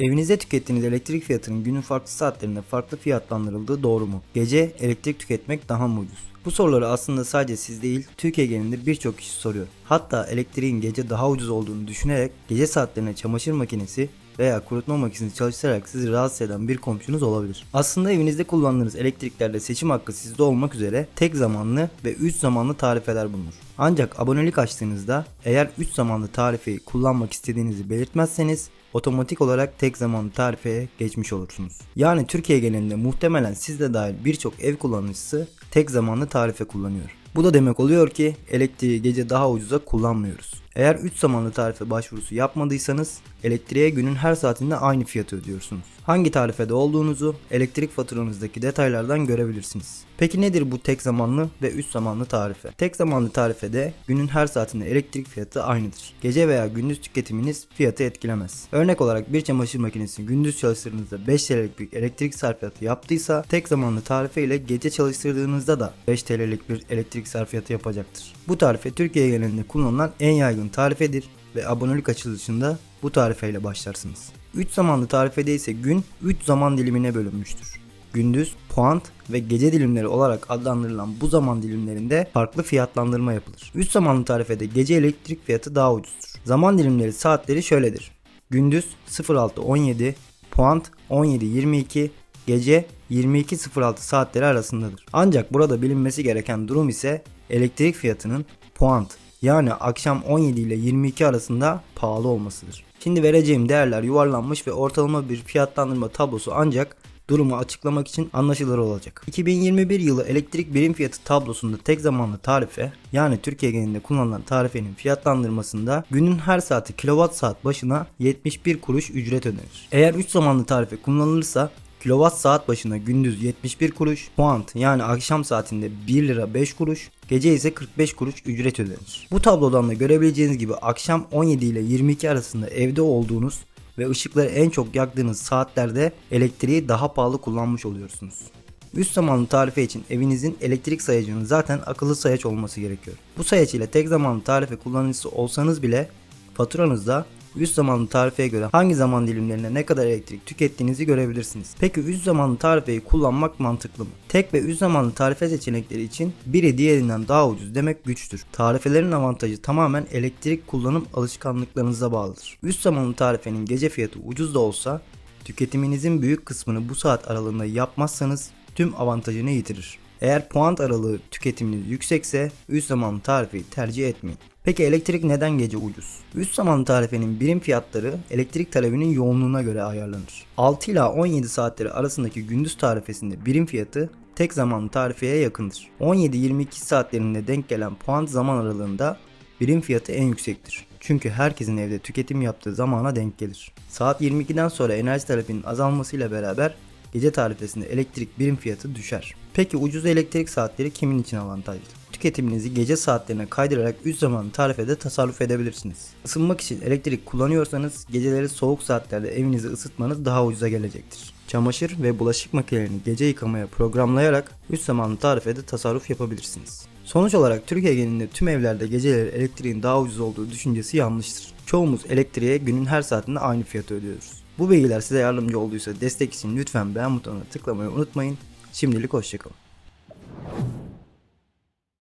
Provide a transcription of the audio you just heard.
Evinizde tükettiğiniz elektrik fiyatının günün farklı saatlerinde farklı fiyatlandırıldığı doğru mu? Gece elektrik tüketmek daha mı ucuz? Bu soruları aslında sadece siz değil, Türkiye genelinde birçok kişi soruyor. Hatta elektriğin gece daha ucuz olduğunu düşünerek gece saatlerine çamaşır makinesi veya kurutma makinesi çalıştırarak sizi rahatsız eden bir komşunuz olabilir. Aslında evinizde kullandığınız elektriklerde seçim hakkı sizde olmak üzere tek zamanlı ve 3 zamanlı tarifeler bulunur. Ancak abonelik açtığınızda eğer 3 zamanlı tarifeyi kullanmak istediğinizi belirtmezseniz otomatik olarak tek zamanlı tarifeye geçmiş olursunuz. Yani Türkiye genelinde muhtemelen siz de dahil birçok ev kullanıcısı tek zamanlı tarife kullanıyor. Bu da demek oluyor ki elektriği gece daha ucuza kullanmıyoruz. Eğer 3 zamanlı tarife başvurusu yapmadıysanız elektriğe günün her saatinde aynı fiyatı ödüyorsunuz. Hangi tarifede olduğunuzu elektrik faturanızdaki detaylardan görebilirsiniz. Peki nedir bu tek zamanlı ve 3 zamanlı tarife? Tek zamanlı tarifede günün her saatinde elektrik fiyatı aynıdır. Gece veya gündüz tüketiminiz fiyatı etkilemez. Örnek olarak bir çamaşır makinesini gündüz çalıştırdığınızda 5 TL'lik bir elektrik sarfiyatı yaptıysa tek zamanlı tarife ile gece çalıştırdığınızda da 5 TL'lik bir elektrik sarfiyatı yapacaktır. Bu tarife Türkiye genelinde kullanılan en yaygın tarifedir ve abonelik açılışında bu tarifeyle başlarsınız. 3 zamanlı tarifede ise gün 3 zaman dilimine bölünmüştür. Gündüz, puant ve gece dilimleri olarak adlandırılan bu zaman dilimlerinde farklı fiyatlandırma yapılır. 3 zamanlı tarifede gece elektrik fiyatı daha ucuzdur. Zaman dilimleri saatleri şöyledir. Gündüz 06.17, puant 17.22, gece 22.06 saatleri arasındadır. Ancak burada bilinmesi gereken durum ise elektrik fiyatının puant yani akşam 17 ile 22 arasında pahalı olmasıdır. Şimdi vereceğim değerler yuvarlanmış ve ortalama bir fiyatlandırma tablosu ancak durumu açıklamak için anlaşılır olacak. 2021 yılı elektrik birim fiyatı tablosunda tek zamanlı tarife yani Türkiye genelinde kullanılan tarifenin fiyatlandırmasında günün her saati kilowatt saat başına 71 kuruş ücret ödenir. Eğer 3 zamanlı tarife kullanılırsa kilowatt saat başına gündüz 71 kuruş, puant yani akşam saatinde 1 lira 5 kuruş, gece ise 45 kuruş ücret ödenir. Bu tablodan da görebileceğiniz gibi akşam 17 ile 22 arasında evde olduğunuz ve ışıkları en çok yaktığınız saatlerde elektriği daha pahalı kullanmış oluyorsunuz. Üst zamanlı tarife için evinizin elektrik sayacının zaten akıllı sayaç olması gerekiyor. Bu sayaç ile tek zamanlı tarife kullanıcısı olsanız bile faturanızda üst zamanlı tarifeye göre hangi zaman dilimlerine ne kadar elektrik tükettiğinizi görebilirsiniz. Peki üst zamanlı tarifeyi kullanmak mantıklı mı? Tek ve üst zamanlı tarife seçenekleri için biri diğerinden daha ucuz demek güçtür. Tarifelerin avantajı tamamen elektrik kullanım alışkanlıklarınıza bağlıdır. Üst zamanlı tarifenin gece fiyatı ucuz da olsa tüketiminizin büyük kısmını bu saat aralığında yapmazsanız tüm avantajını yitirir. Eğer puan aralığı tüketiminiz yüksekse üst zamanlı tarifeyi tercih etmeyin. Peki elektrik neden gece ucuz? Üst zamanlı tarifenin birim fiyatları elektrik talebinin yoğunluğuna göre ayarlanır. 6 ila 17 saatleri arasındaki gündüz tarifesinde birim fiyatı tek zamanlı tarifeye yakındır. 17-22 saatlerinde denk gelen puan zaman aralığında birim fiyatı en yüksektir. Çünkü herkesin evde tüketim yaptığı zamana denk gelir. Saat 22'den sonra enerji talebinin azalmasıyla beraber gece tarifesinde elektrik birim fiyatı düşer. Peki ucuz elektrik saatleri kimin için avantajlı? Tüketiminizi gece saatlerine kaydırarak üst zamanlı tarifede tasarruf edebilirsiniz. Isınmak için elektrik kullanıyorsanız geceleri soğuk saatlerde evinizi ısıtmanız daha ucuza gelecektir. Çamaşır ve bulaşık makinelerini gece yıkamaya programlayarak üst zamanlı tarifede tasarruf yapabilirsiniz. Sonuç olarak Türkiye genelinde tüm evlerde geceleri elektriğin daha ucuz olduğu düşüncesi yanlıştır. Çoğumuz elektriğe günün her saatinde aynı fiyatı ödüyoruz. Bu bilgiler size yardımcı olduysa destek için lütfen beğen butonuna tıklamayı unutmayın. Şimdilik hoşçakalın.